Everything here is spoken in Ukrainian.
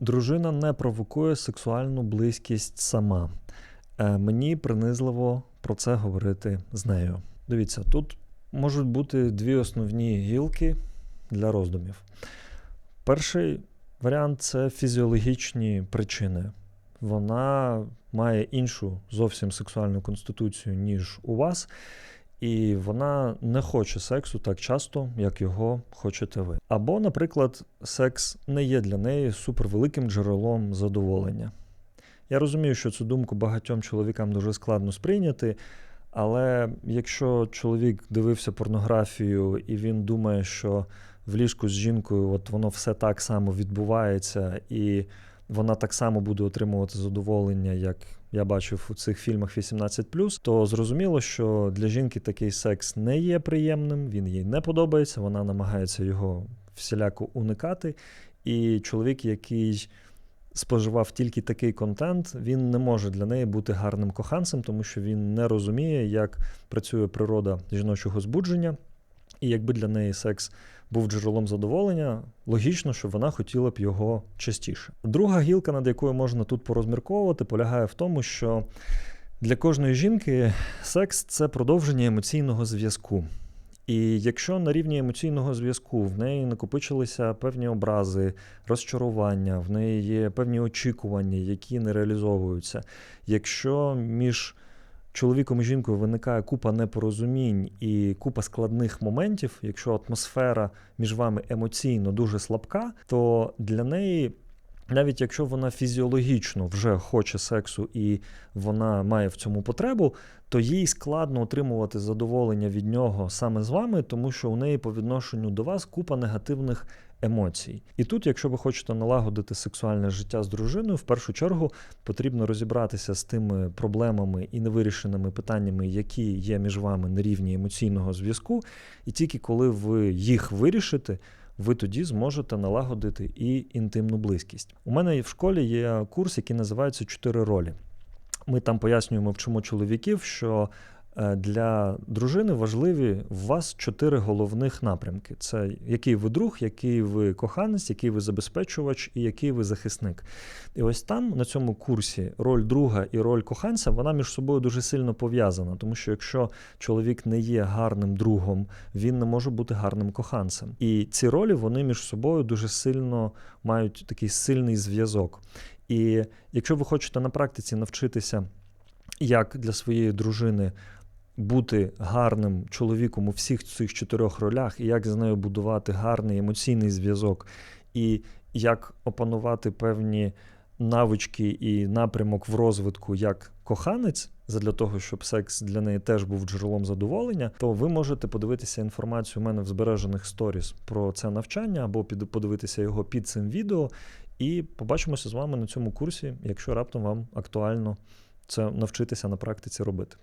Дружина не провокує сексуальну близькість сама. Е, Мені принизливо про це говорити з нею. Дивіться, тут можуть бути дві основні гілки для роздумів. Перший варіант це фізіологічні причини. Вона має іншу зовсім сексуальну конституцію, ніж у вас, і вона не хоче сексу так часто, як його хочете ви. Або, наприклад, секс не є для неї супервеликим джерелом задоволення. Я розумію, що цю думку багатьом чоловікам дуже складно сприйняти, але якщо чоловік дивився порнографію і він думає, що в ліжку з жінкою от воно все так само відбувається, і вона так само буде отримувати задоволення, як я бачив у цих фільмах 18+, то зрозуміло, що для жінки такий секс не є приємним, він їй не подобається, вона намагається його всіляко уникати. І чоловік, який споживав тільки такий контент, він не може для неї бути гарним коханцем, тому що він не розуміє, як працює природа жіночого збудження. І якби для неї секс був джерелом задоволення, логічно, що вона хотіла б його частіше. Друга гілка, над якою можна тут порозмірковувати, полягає в тому, що для кожної жінки секс це продовження емоційного зв'язку. І якщо на рівні емоційного зв'язку в неї накопичилися певні образи, розчарування, в неї є певні очікування, які не реалізовуються, якщо між чоловіком і жінкою виникає купа непорозумінь і купа складних моментів, якщо атмосфера між вами емоційно дуже слабка, то для неї. Навіть якщо вона фізіологічно вже хоче сексу і вона має в цьому потребу, то їй складно отримувати задоволення від нього саме з вами, тому що у неї по відношенню до вас купа негативних емоцій. І тут, якщо ви хочете налагодити сексуальне життя з дружиною, в першу чергу потрібно розібратися з тими проблемами і невирішеними питаннями, які є між вами на рівні емоційного зв'язку. І тільки коли ви їх вирішите. Ви тоді зможете налагодити і інтимну близькість. У мене в школі є курс, який називається Чотири ролі. Ми там пояснюємо, вчимо чоловіків, що для дружини важливі в вас чотири головних напрямки: це який ви друг, який ви коханець, який ви забезпечувач і який ви захисник. І ось там, на цьому курсі, роль друга і роль коханця, вона між собою дуже сильно пов'язана. Тому що якщо чоловік не є гарним другом, він не може бути гарним коханцем. І ці ролі вони між собою дуже сильно мають такий сильний зв'язок. І якщо ви хочете на практиці навчитися, як для своєї дружини бути гарним чоловіком у всіх цих чотирьох ролях, і як з нею будувати гарний емоційний зв'язок, і як опанувати певні навички і напрямок в розвитку як коханець, для того, щоб секс для неї теж був джерелом задоволення, то ви можете подивитися інформацію у мене в збережених сторіс про це навчання, або подивитися його під цим відео. І побачимося з вами на цьому курсі, якщо раптом вам актуально це навчитися на практиці робити.